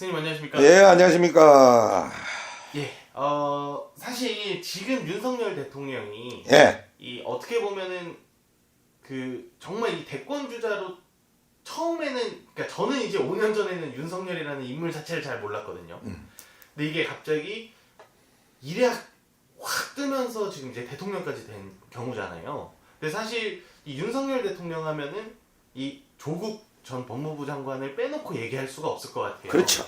스님 안녕하십니까? 예, 안녕하십니까. 예, 어, 사실 지금 윤석열 대통령이 예, 이 어떻게 보면은 그 정말 이 대권 주자로 처음에는 그러니까 저는 이제 5년 전에는 윤석열이라는 인물 자체를 잘 몰랐거든요. 근데 이게 갑자기 이래 확 뜨면서 지금 이제 대통령까지 된 경우잖아요. 근데 사실 이 윤석열 대통령 하면은 이 조국 전 법무부 장관을 빼놓고 얘기할 수가 없을 것 같아요. 그렇죠.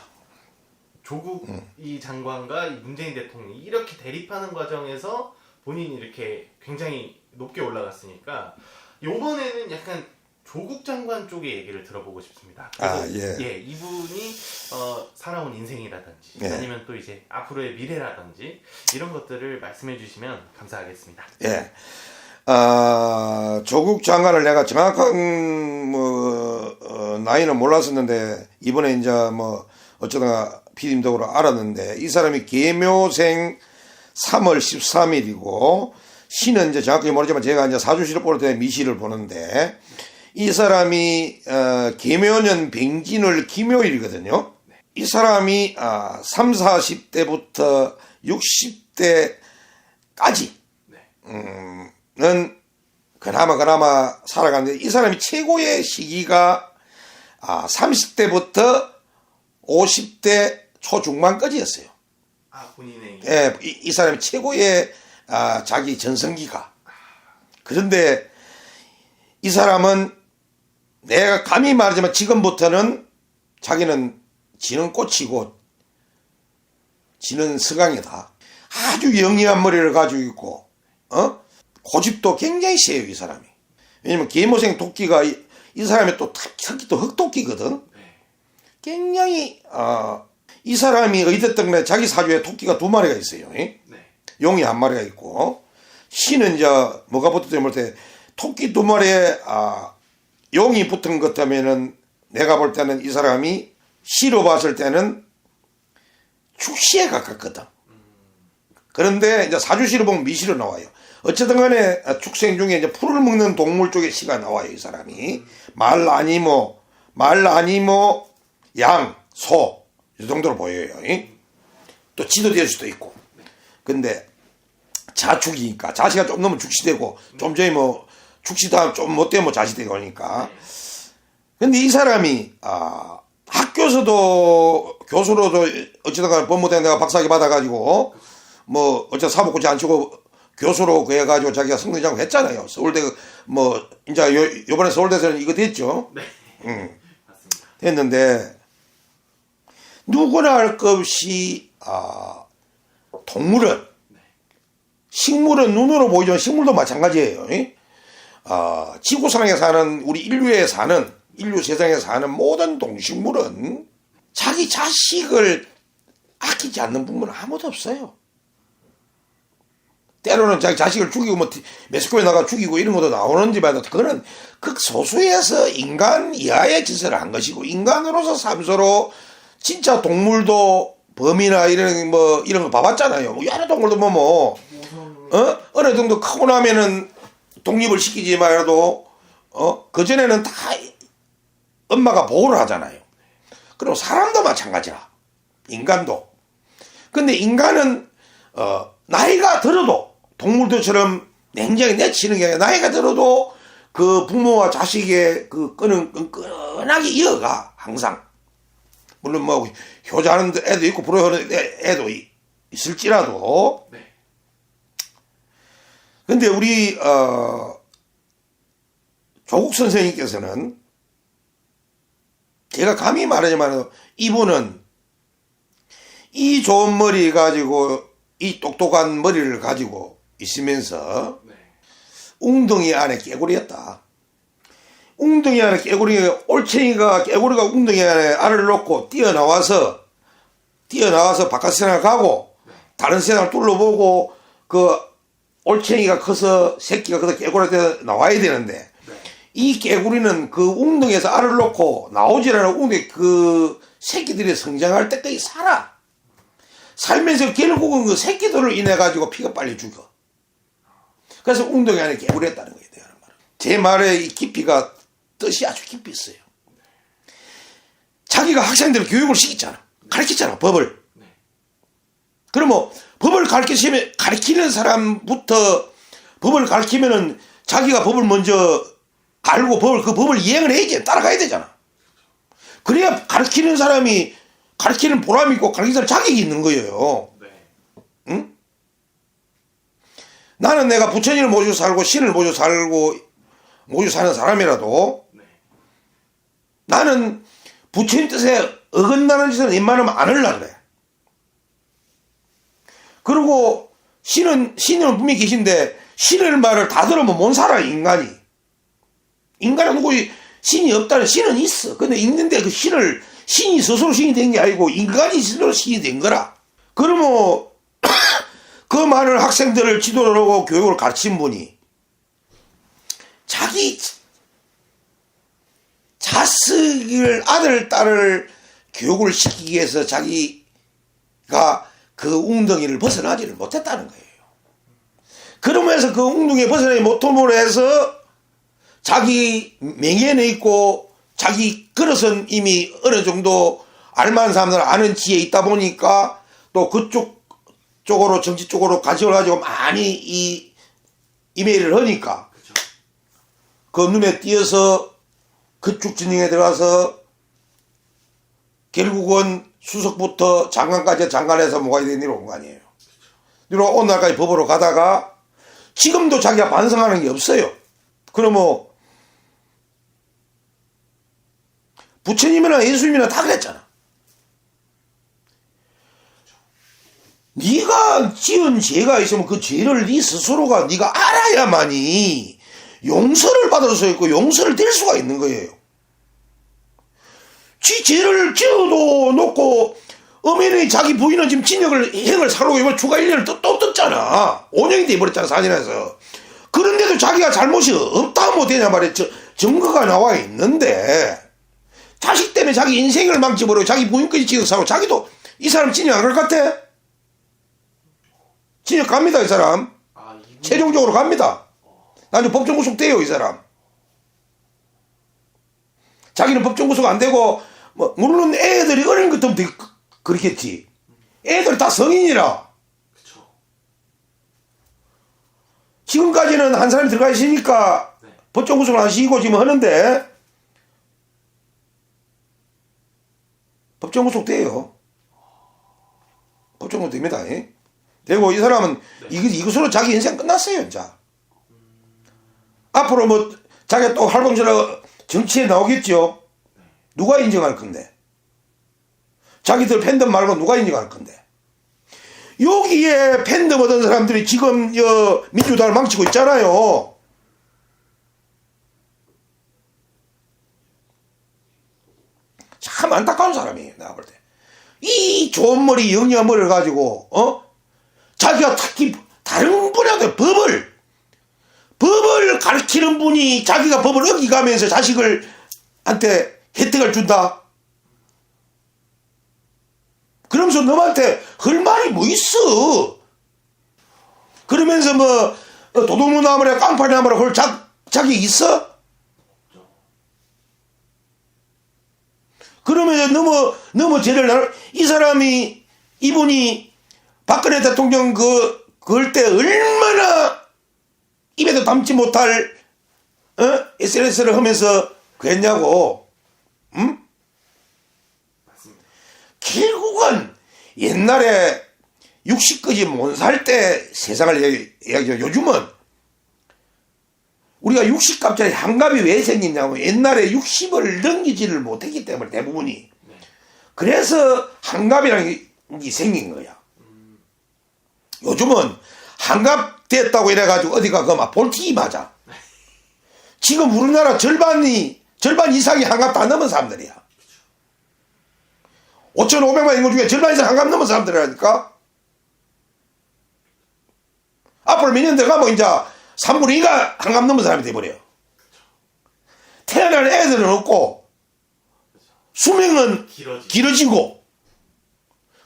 조국 이 장관과 이 문재인 대통령이 이렇게 대립하는 과정에서 본인이 이렇게 굉장히 높게 올라갔으니까 이번에는 약간 조국 장관 쪽의 얘기를 들어보고 싶습니다. 아, 그래서 예. 이분이 어, 살아온 인생이라든지 예. 아니면 또 이제 앞으로의 미래라든지 이런 것들을 말씀해 주시면 감사하겠습니다. 예. 아, 조국 장관을 내가 정확한, 뭐, 어, 나이는 몰랐었는데, 이번에 이제 뭐, 어쩌다가 피디님 덕으로 알았는데, 이 사람이 계묘생 3월 13일이고, 시는 이제 정확하게 모르지만 제가 이제 사주시를 볼 때 미시를 보는데, 이 사람이, 어, 계묘년 병진월 김요일이거든요. 이 사람이, 아, 3, 40대부터 60대까지, 네. 는 그나마 그나마 살아갔는데 이 사람이 최고의 시기가 아 30대부터 50대 초중반까지였어요. 아 본인의 예, 이, 이 사람이 최고의 아, 자기 전성기가. 그런데 이 사람은 내가 감히 말하지만 지금부터는 자기는 지는 꽃이고 지는 서강이다. 아주 영리한 머리를 가지고 있고, 어? 고집도 굉장히 세요, 이 사람이. 왜냐면 계모생 토끼가 이, 이 사람이 또 특- 특히 또 흑토끼거든. 굉장히, 어, 이 사람이 의됐던 게 자기 사주에 토끼가 두 마리가 있어요. 예? 네. 용이 한 마리가 있고 시는 이제 뭐가 붙었지 볼때 토끼 두 마리에 아 용이 붙은 것 때문에는 내가 볼 때는 이 사람이 시로 봤을 때는 축시에 가깝거든. 그런데 이제 사주시로 보면 미시로 나와요. 어쨌든 간에 축생 중에 이제 풀을 먹는 동물 쪽에 시가 나와요, 이 사람이. 말 아니모, 말 아니모, 양, 소. 이 정도로 보여요. 이? 또 지도 될 수도 있고. 근데 자축이니까 자시가 좀 넘으면 축시되고 좀 전에 뭐 축시다 좀 못 되면 뭐 자시되고 하니까 근데 이 사람이 아 학교에서도 교수로도 어찌다가 법무대 내가 박사학위 받아가지고 뭐 어쩌 사법고시 안 치고 교수로 그 해가지고 자기가 성대장 했잖아요 서울대 그뭐 이제 요, 요번에 서울대에서는 이거 됐죠 네. 응. 맞습니다. 됐는데 누구나 할 것 없이 아, 동물은 식물은 눈으로 보이지만 식물도 마찬가지예요. 예? 아, 지구상에 사는 우리 인류에 사는 인류 세상에 사는 모든 동식물은 자기 자식을 아끼지 않는 부분은 아무도 없어요. 때로는 자기 자식을 죽이고 뭐 메스코에 나가 죽이고 이런 것도 나오는지만 그거는 극소수에서 인간 이하의 짓을 한 것이고 인간으로서 삶서로 진짜 동물도 범이나 이런 뭐 이런 거 봐봤잖아요. 뭐 여러 동물도 뭐뭐 어? 어느 정도 크고 나면은 독립을 시키지 말아도 어? 그 전에는 다 엄마가 보호를 하잖아요. 그리고 사람도 마찬가지라. 인간도. 근데 인간은 어, 나이가 들어도 동물들처럼 냉정히 내치는 게 아니라 나이가 들어도 그 부모와 자식의 그 끈은 끈끈하게 이어가 항상. 물론 뭐 효자하는 애도 있고 불효하는 애- 애도 이- 있을지라도 네. 근데 우리 어, 조국 선생님께서는 제가 감히 말하지만 이분은 이 좋은 머리 가지고 이 똑똑한 머리를 가지고 있으면서 네. 웅덩이 안에 깨구리였다. 웅덩이 안에 깨구리, 올챙이가 깨구리가 웅덩이 안에 알을 놓고 뛰어나와서 뛰어나와서 바깥 세상을 가고 다른 세상을 둘러보고 그 올챙이가 커서 새끼가 커서 깨구리한테 나와야 되는데 이 깨구리는 그 웅덩이에서 알을 놓고 나오질 않아 웅덩이 그 새끼들이 성장할 때까지 살아. 살면서 결국은 그 새끼들을 인해 가지고 피가 빨리 죽어. 그래서 웅덩이 안에 깨구리였다는 거예요. 내가 말은. 제 말의 이 깊이가 뜻이 아주 깊이 있어요. 자기가 학생들 교육을 시키잖아. 가르쳤잖아 법을. 네. 그러면 법을 가르치면 가르치는 사람부터 법을 가르치면은 자기가 법을 먼저 알고 법을 그 법을 이행을 해야지 따라가야 되잖아. 그래야 가르치는 사람이 가르치는 보람이 있고 가르치는 자격이 있는 거예요. 네. 나는 내가 부처님을 모시고 살고 신을 모시고 살고 모시고 사는 사람이라도 네. 나는 부처님 뜻에 어긋나는 짓은 웬만하면 안 하려고 그래. 그리고 신은, 신은 분명히 계신데, 신의 말을 다 들으면 못 살아, 인간이. 인간은 누구, 신이 없다는 신은 있어. 근데 있는데 그 신을, 신이 스스로 신이 된 게 아니고, 인간이 스스로 신이 된 거라. 그러면, 그 많은 학생들을 지도를 하고 교육을 가르친 분이, 자기 자식을 아들 딸을 교육을 시키기 위해서 자기가 그 웅덩이를 벗어나지를 못했다는 거예요. 그러면서 그 웅덩이에 벗어나지 못함으로 해서 자기 명예는 있고 자기 그릇은 이미 어느 정도 알만한 사람들은 아는 지에 있다 보니까 또 그쪽 쪽으로 정치 쪽으로 관심을 가지고 많이 이 이메일을 하니까 그렇죠. 그 눈에 띄어서 그쪽 진영에 들어가서 결국은 수석부터 장관까지 장관에서 뭐가 된 일이 온거 아니에요. 그리고 오늘날까지 법으로 가다가 지금도 자기가 반성하는 게 없어요. 그러면 부처님이나 예수님이나 다 그랬잖아. 네가 지은 죄가 있으면 그 죄를 네 스스로가 네가 알아야만이 용서를 받을 수 있고 용서를 될 수가 있는 거예요. 지 죄를 지어도 놓고 어머니 자기 부인은 지금 진역을 행을 사러 이번 추가 1년을 또, 또 떴잖아. 5년이 돼버렸잖아 사진에서. 그런데도 자기가 잘못이 없다 못되냐 말이야. 저, 증거가 나와 있는데 자식 때문에 자기 인생을 망쳐버리고 자기 부인까지 진역 사고 자기도 이 사람 진역 안갈것 같아? 진역 갑니다 이 사람. 아, 이분 최종적으로 갑니다. 나중에 법정 구속돼요, 이 사람. 자기는 법정 구속 안 되고, 뭐, 물론 애들이 어린 것도 되게 그- 그렇겠지. 애들 다 성인이라. 그쵸. 지금까지는 한 사람이 들어가 있으니까 네. 법정 구속을 하시고 지금 하는데, 법정 구속돼요. 법정 구속 됩니다. 예? 되고 이 사람은 이것, 이것으로 자기 인생 끝났어요, 이제. 앞으로 뭐, 자기가 또 활동적으로 정치에 나오겠죠? 누가 인정할 건데? 자기들 팬덤 말고 누가 인정할 건데? 여기에 팬덤 얻은 사람들이 지금 여 민주당을 망치고 있잖아요. 참 안타까운 사람이에요, 내가 볼 때. 이 좋은 머리, 영리한 머리를 가지고, 어? 자기가 특히 다른 분야도 법을, 법을 가르치는 분이 자기가 법을 어기가면서 자식을, 한테 혜택을 준다? 그러면서 너한테 할 말이 뭐 있어? 그러면서 뭐 어, 도둑놈 나무래 깡파리 나무래 할 자, 자기 있어? 그러면서 너무 너무 죄를 날, 이 사람이 이분이 박근혜 대통령 그 그럴 때 얼마나 입에도 담지 못할 어? SNS를 하면서 그랬냐고 응? 결국은 옛날에 60까지 못 살 때 세상을 이야기- 이야기죠. 요즘은 우리가 60값짜리 한갑이 왜 생기냐면 옛날에 60을 넘기지를 못했기 때문에 대부분이 네. 그래서 한갑이라는 게 생긴 거야. 요즘은 한갑 됐다고 이래가지고 어디가 그막 볼틱이 맞아. 지금 우리나라 절반이 절반 이상이 한갑 다 넘은 사람들이야. 5,500만 인구 중에 절반 이상 한갑 넘은 사람들이라니까. 앞으로 몇년 들어가면 이제 3분의 2가 한갑 넘은 사람이 돼버려요. 태어날 애들은 없고, 수명은 길어지. 길어지고,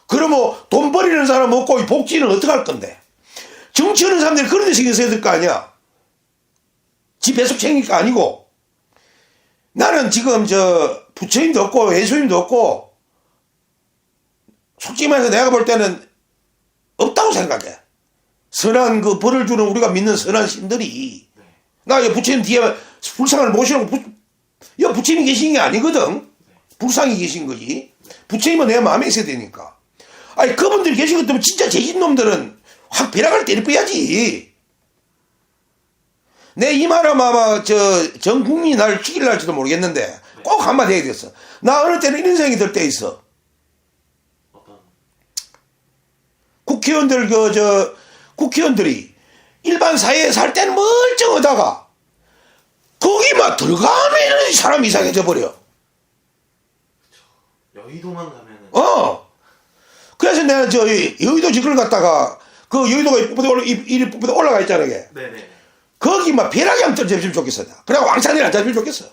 그러면 돈 버리는 사람 없고, 이 복지는 어떻게 할 건데? 정치하는 사람들이 그런 데 신경 써야 될 거 아니야? 지 배속 챙길 거 아니고. 나는 지금 저 부처님도 없고, 예수님도 없고, 솔직히 말해서 내가 볼 때는 없다고 생각해. 선한 그 벌을 주는 우리가 믿는 선한 신들이 나 이 부처님 뒤에 불상을 모시는 부, 야 부처님이 계신 게 아니거든. 불상이 계신 거지. 부처님은 내 마음에 있어야 되니까. 아니 그분들이 계신 것 때문에 진짜 제진 놈들은 확 벼락을 때려버야지. 내 이 말은 아마 저 전 국민이 날 죽일라 할지도 모르겠는데 꼭 한마디 해야겠어. 나 어느 때는 이런 생각이 들 때 있어. 어떤 국회의원들 그 저 국회의원들이 일반 사회에 살 때는 멀쩡하다가 거기만 들어가면 사람 이상해져 버려. 여의도만 가면은 어. 그래서 내가 저 여의도 집을 갔다가 그 여의도가 이리 이쁘게 올라가 있잖아 이게. 네네 거기만 벼락이 안 떨어졌으면 좋겠어. 나. 그래 왕산에 앉아주면 좋겠어.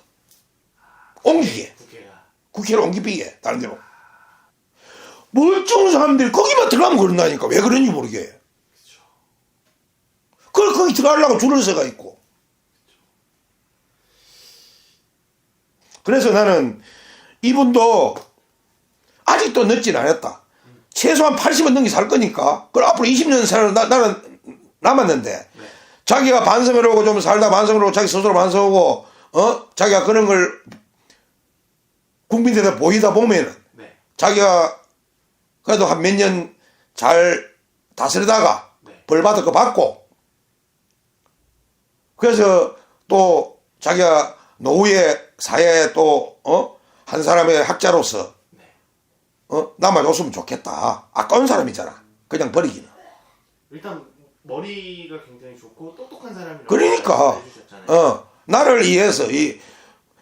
옮기게. 국회가 국회로 옮기게 다른 데로. 멀쩡한 사람들이 거기만 들어가면 그런다니까 왜 그런지 모르게. 그걸 거기 들어가려고 줄을 서가 있고. 그래서 나는 이분도 아직도 늦진 않았다. 최소한 80은 넘게 살 거니까. 그럼 앞으로 20년 살 나, 나는 남았는데 네. 자기가 반성을 하고 좀 살다 반성을 하고 자기 스스로 반성하고 어 자기가 그런 걸 국민들한테 보이다 보면은 네 자기가 그래도 한 몇 년 잘 다스리다가 네. 벌 받을 거 받고 그래서 또 자기가 노후에 사회에 또 어? 한 사람의 학자로서 어? 남아줬으면 좋겠다. 아까운 사람이잖아. 그냥 버리기는. 일단 머리가 굉장히 좋고 똑똑한 사람이라고 그러니까 해주셨잖아요. 어 나를 위해서 이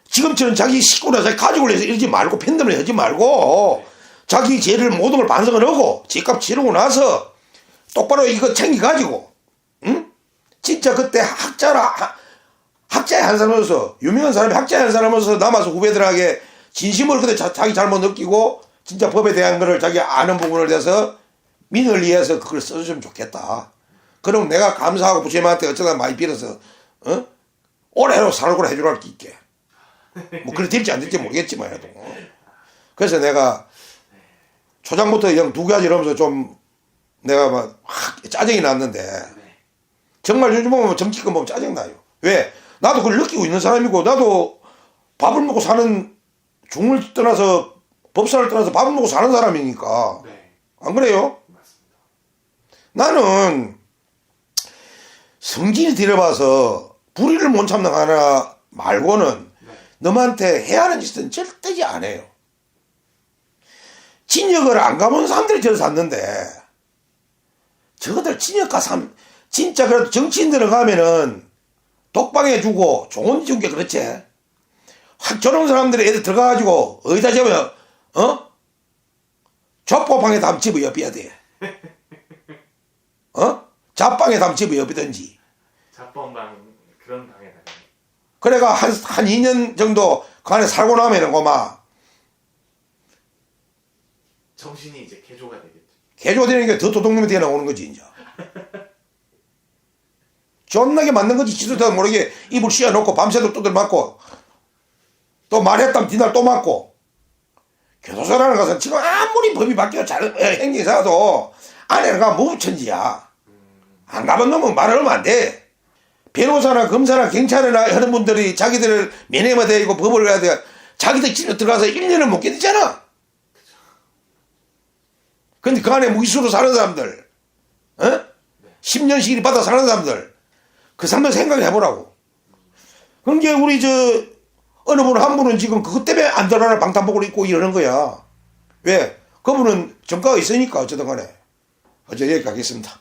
지금처럼 자기 식구나 자기 가족을 위해서 이러지 말고 팬덤을 하지 말고 자기 죄를 모든 걸 반성을 하고 죄값 치르고 나서 똑바로 이거 챙겨가지고 응 진짜 그때 학자라 하- 학자의 한 사람으로서 유명한 사람이 학자의 한 사람으로서 남아서 후배들에게 진심으로 그때 자, 자기 잘못 느끼고 진짜 법에 대한 거를 자기 아는 부분을 대해서 민을 위해서 그걸 써주면 좋겠다. 그럼 내가 감사하고 부처님한테 어쩌다 많이 빌어서 어? 올해로 살고라 해주라 할게 있게. 뭐 그래 될지 안 될지 모르겠지만 해도. 그래서 내가 초장부터 그냥 두 가지 이러면서 좀 내가 막 확 짜증이 났는데 네. 정말 요즘 보면 정치권 보면 짜증나요. 왜? 나도 그걸 느끼고 있는 사람이고 나도 밥을 먹고 사는 중을 떠나서 법사를 떠나서 밥을 먹고 사는 사람이니까 네 안 그래요? 맞습니다. 나는 성질이 들어봐서 불의를 못 참는 하나 말고는 네. 너한테 해야 하는 짓은 절대 안 해요. 진역을 안 가본 사람들이 저를 샀는데 저것들 진역 가서 진짜 그래도 정치인들은 가면은 독방해 주고 좋은 주게 그렇지. 확 저런 사람들이 애들 들어가가지고 어디다 재면 어? 족보방에 담 집어 옆이야 돼. 어? 잡방에 담 집어 옆이든지. 잡범방 그런 방에다가 그래가 한, 한 2년 정도 그 안에 살고 나면은 고마 정신이 이제 개조가 되겠죠. 개조되는 게 더 도둑놈이 되어 나오는 거지 이제 존나게 맞는 거지 지도도 모르게 입을 씌워놓고 밤새도 두들 맞고 또 말했다면 뒤날 또 맞고 교도소라는 것은 지금 아무리 법이 바뀌어 잘 어, 행정사도 안에 가 무부천지야 안 가본 놈은 말을 하면 안 돼 변호사나 검사나 경찰이나 하는 분들이 자기들을 면회만 되고 법을 해야 돼 자기들 집에 들어가서 1년을 못 견디잖아 근데 그 안에 무기수로 사는 사람들, 어? 10년씩 받아 사는 사람들, 그 사람들 생각해 보라고. 그게 우리 저, 어느 분 한 분은 지금 그것 때문에 안 들어가는 방탄복을 입고 이러는 거야. 왜? 그분은 정가가 있으니까 어쨌든 간에. 어제 여기까지 하겠습니다.